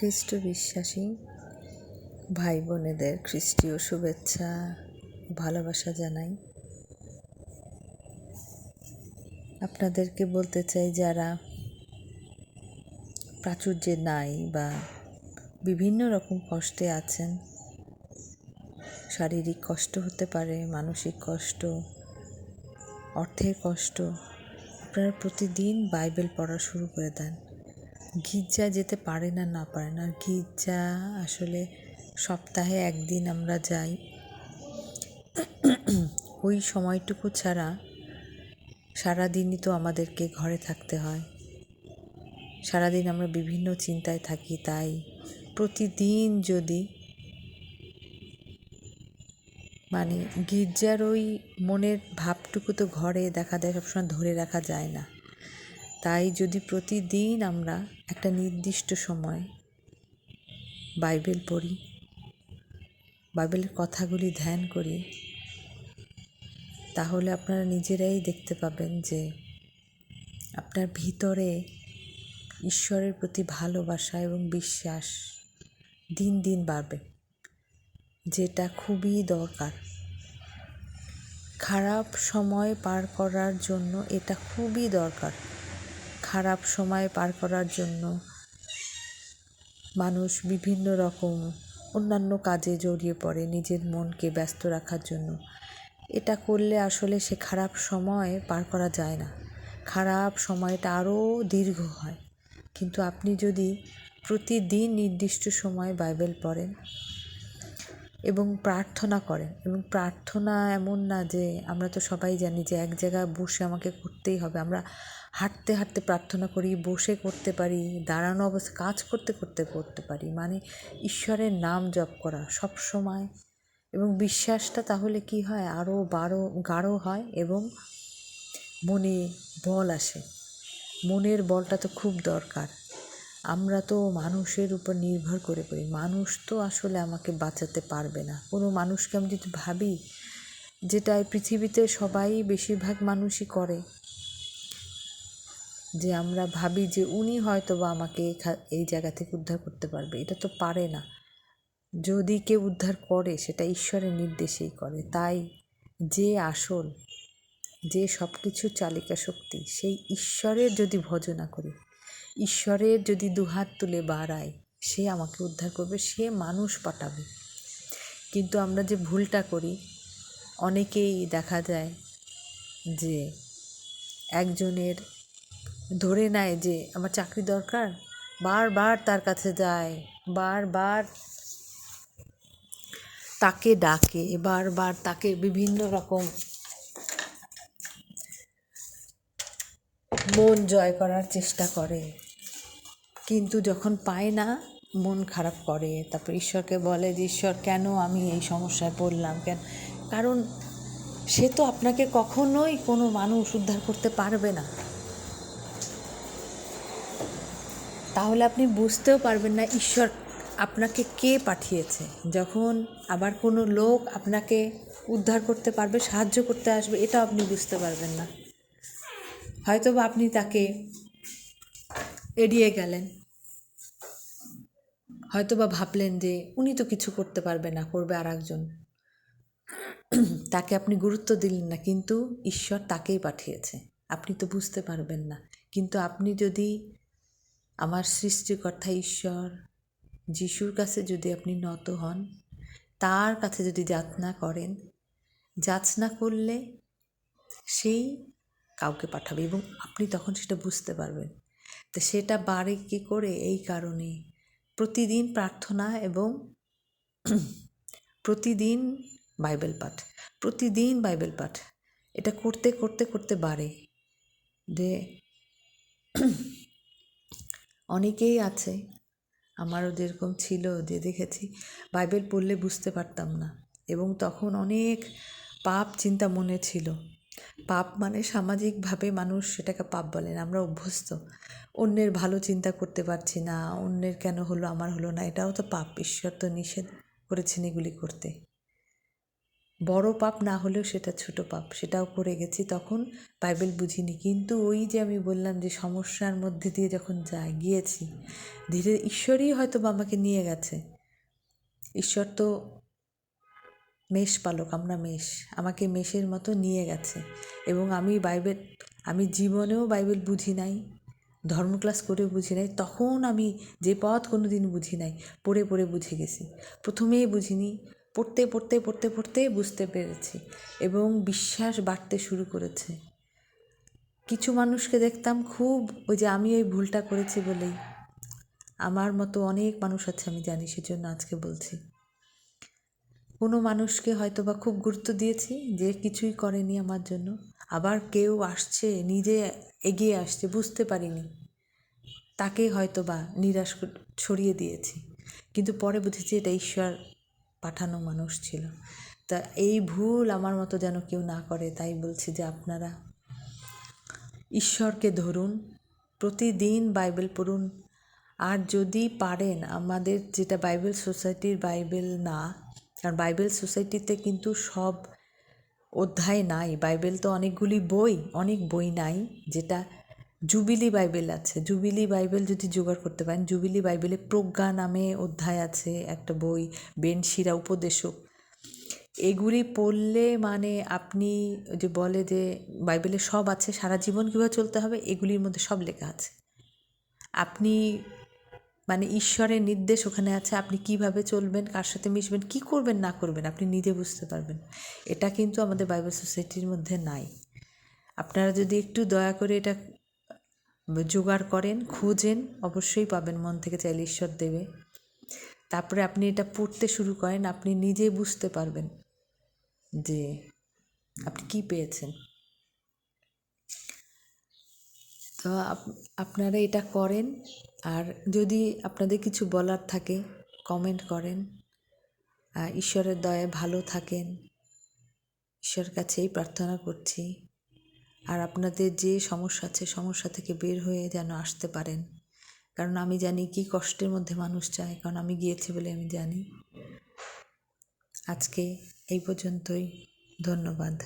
খ্রিস্ট বিশ্বাসী ভাই বোনেদের খ্রিস্টীয় শুভেচ্ছা, ভালোবাসা জানাই। আপনাদেরকে বলতে চাই, যারা প্রাচুর্যে নাই বা বিভিন্ন রকম কষ্টে আছেন, শারীরিক কষ্ট হতে পারে, মানসিক কষ্ট, অর্থের কষ্ট, আপনারা প্রতিদিন বাইবেল পড়া শুরু করে দেন। গির্জা যেতে পারে না না পারে না। গির্জা আসলে সপ্তাহে একদিন আমরা যাই। ওই সময়টুকু ছাড়া সারাদিনই তো আমাদেরকে ঘরে থাকতে হয়। সারাদিন আমরা বিভিন্ন চিন্তায় থাকি, তাই প্রতিদিন যদি মানে গির্জার ওই মনের ভাবটুকু তো ঘরে দেখা দেয় সবসময় ধরে রাখা যায় না। তাই যদি প্রতিদিন আমরা একটা নির্দিষ্ট সময় বাইবেল পড়ি, বাইবেলের কথাগুলি ধ্যান করি, তাহলে আপনারা নিজেরাই দেখতে পাবেন যে আপনার ভিতরে ঈশ্বরের প্রতি ভালোবাসা এবং বিশ্বাস দিন দিন বাড়বে, যেটা খুবই দরকার। খারাপ সময় পার করার জন্য এটা খুবই দরকার। খারাপ সময় পার করার জন্য মানুষ বিভিন্ন রকম অন্যান্য কাজে জড়িয়ে পড়ে নিজের মনকে ব্যস্ত রাখার জন্য। এটা করলে আসলে সে খারাপ সময় পার করা যায় না। খারাপ সময়টা আরও দীর্ঘ হয়। কিন্তু আপনি যদি প্রতিদিন নির্দিষ্ট সময় বাইবেল পড়েন এবং প্রার্থনা করেন। এবং প্রার্থনা এমন না যে আমরা তো সবাই জানি যে এক জায়গায় বসে আমাকে করতেই হবে। আমরা হাঁটতে হাঁটতে প্রার্থনা করি, বসে করতে পারি, দাঁড়ানো অবস্থা কাজ করতে করতে করতে পারি। মানে ঈশ্বরের নাম জপ করা সব সময়। এবং বিশ্বাসটা তাহলে কি হয়? আরও বারো, গাঢ় হয় এবং মনে বল আসে। মনের বলটা তো খুব দরকার। আমরা তো মানুষের উপর নির্ভর করে করি মানুষ তো আসলে আমাকে বাঁচাতে পারবে না। কোনো মানুষকে আমি যদি ভাবি যেটা পৃথিবীতে সবাই বেশিরভাগ মানুষই করে, যে আমরা ভাবি যে উনি হয়তো বা আমাকে এই জায়গা থেকে উদ্ধার করতে পারবে, এটা তো পারে না। যদি কেউ উদ্ধার করে, সেটা ঈশ্বরের নির্দেশেই করে। তাই যে আসল, যে সব কিছু চালিকা শক্তি, সেই ঈশ্বরের যদি ভজনা করি ঈশ্বরের যদি দুহাত তুলে বাড়ায়, সে আমাকে উদ্ধার করবে, সে মানুষ পাঠাবে। কিন্তু আমরা যে ভুলটা করি, অনেকেই দেখা যায় যে একজনের ধরে নেয় যে, আমার চাকরি দরকার? বারবার তার কাছে যায়, বারবার তাকে ডাকে, বারবার তাকে বিভিন্ন রকম মন জয় করার চেষ্টা করে। কিন্তু যখন পায় না, মন খারাপ করে। তারপর ঈশ্বরকে বলে যে, ঈশ্বর, কেন আমি এই সমস্যায় পড়লাম? কেন? কারণ সে তো আপনাকে কখনোই কোনো মানুষ উদ্ধার করতে পারবে না। তাহলে আপনি বুঝতেও পারবেন না, ঈশ্বর আপনাকে কে পাঠিয়েছে? যখন আবার কোনো লোক আপনাকে উদ্ধার করতে পারবে, সাহায্য করতে আসবে, এটা আপনি বুঝতে পারবেন না। হয়তো বা আপনি তাকে এড়িয়ে গেলেন। হয়তো বা ভাবলেন যে উনি তো কিছু করতে পারবে না, করবে আর একজন তাকে আপনি গুরুত্ব দিলেন না, কিন্তু ঈশ্বর তাকেই পাঠিয়েছে। আপনি তো বুঝতে পারবেন না। কিন্তু আপনি যদি আমার সৃষ্টিকর্তা ঈশ্বর যিশুর কাছে যদি আপনি নত হন, তার কাছে যদি যাচনা করেন যাচনা করলে সেই কাউকে পাঠাবে এবং আপনি তখন সেটা বুঝতে পারবেন। তো সেটা বাড়ে কী করে? এই কারণে প্রতিদিন প্রার্থনা এবং প্রতিদিন বাইবেল পাঠ। প্রতিদিন বাইবেল পাঠ। এটা করতে করতে করতে বাড়ে যে অনেকেই আছে, আমারও যেরকম ছিল যে দেখেছি, বাইবেল পড়লে বুঝতে পারতাম না এবং তখন অনেক পাপ চিন্তা মনে ছিল। পাপ মানে সামাজিকভাবে মানুষ সেটাকে পাপ বলেন আমরা অভ্যস্ত। অন্যের ভালো চিন্তা করতে পারছি না, অন্যের কেন হলো, আমার হলো না, এটাও তো পাপ, ঈশ্বর তো নিষেধ করেছেন এগুলি করতে। বড় পাপ না হলেও সেটা ছোট পাপ, সেটাও করে গেছি তখন, বাইবেল বুঝিনি। কিন্তু ওই যে আমি বললাম যে সমস্যার মধ্যে দিয়ে যখন যাই, গিয়েছি, ধীরে ঈশ্বরই হয়তো বা আমাকে নিয়ে গেছে। ঈশ্বর তো মেষ পালক, আমরা মেষ, আমাকে মেষের মতো নিয়ে গেছে। এবং আমি বাইবেল, আমি জীবনেও বাইবেল বুঝি নাই। ধর্ম ক্লাস করে বুঝি নাই, তখন আমি যে পথ কোনো দিন বুঝি নাই, পড়ে পড়ে বুঝে গেছি। প্রথমেই বুঝিনি, পড়তে পড়তে পড়তে পড়তে বুঝতে পেরেছি এবং বিশ্বাস বাড়তে শুরু করেছে। কিছু মানুষকে দেখতাম খুব, ওই যে আমি ওই ভুলটা করেছি বলেই। আমার মতো অনেক মানুষ আছে, আমি জানি, সেজন্য আজকে বলছি। কোনো মানুষকে হয়তো বা খুব গুরুত্ব দিয়েছি যে কিছুই করেনি আমার জন্য। আবার কেউ আসছে, নিজে এগিয়ে আসছে, বুঝতে পারিনি। তাকে হয়তো বা নিরাশ ছড়িয়ে দিয়েছি। কিন্তু পরে বুঝেছি এটা ঈশ্বর পাঠানো মানুষ ছিল। তা এই ভুল আমার মতো যেন কেউ না করে, তাই বলছি যে আপনারা ঈশ্বরকে ধরুন, প্রতিদিন বাইবেল পড়ুন। আর যদি পারেন, আমাদের যেটা বাইবেল সোসাইটির বাইবেল না, কারণ বাইবেল সোসাইটিতে কিন্তু সব অধ্যায় নাই। বাইবেল তো অনেকগুলি বই, অনেক বই নাই যেটা জুবিলি বাইবেল আছে। জুবিলি বাইবেল যদি জোগাড় করতে পারেন, জুবিলি বাইবেলে প্রজ্ঞা নামে অধ্যায় আছে, একটা বই, বেনশিরা উপদেশক। এগুলি পড়লে মানে আপনি যে বলে যে বাইবেলে সব আছে, সারা জীবন কীভাবে চলতে হবে, এগুলির মধ্যে সব লেখা আছে। আপনি মানে ঈশ্বরের নির্দেশ ওখানে আছে, আপনি কীভাবে চলবেন, কার সাথে মিশবেন, কি করবেন, না করবেন, আপনি নিজে বুঝতে পারবেন। এটা কিন্তু আমাদের বাইবেল সোসাইটির মধ্যে নাই। আপনারা যদি একটু দয়া করে এটা জোগাড় করেন, খুঁজেন, অবশ্যই পাবেন মন থেকে চাইলে ঈশ্বর দেবে। তারপরে আপনি এটা পড়তে শুরু করেন, আপনি নিজে বুঝতে পারবেন যে আপনি কি পেয়েছেন। তো আপ- আপনারা এটা করেন আর যদি আপনাদের কিছু বলার থাকে কমেন্ট করেন। ঈশ্বরের দয়ায় ভালো থাকেন। ঈশ্বরের কাছেই প্রার্থনা করছি। আর আপনাদের যে সমস্যা আছে, সমস্যা থেকে বের হয়ে যেন আসতে পারেন। কারণ আমি জানি কি কষ্টের মধ্যে মানুষ চায় কারণ আমি গিয়েছি বলে আমি জানি। আজকে এই পর্যন্তই। ধন্যবাদ।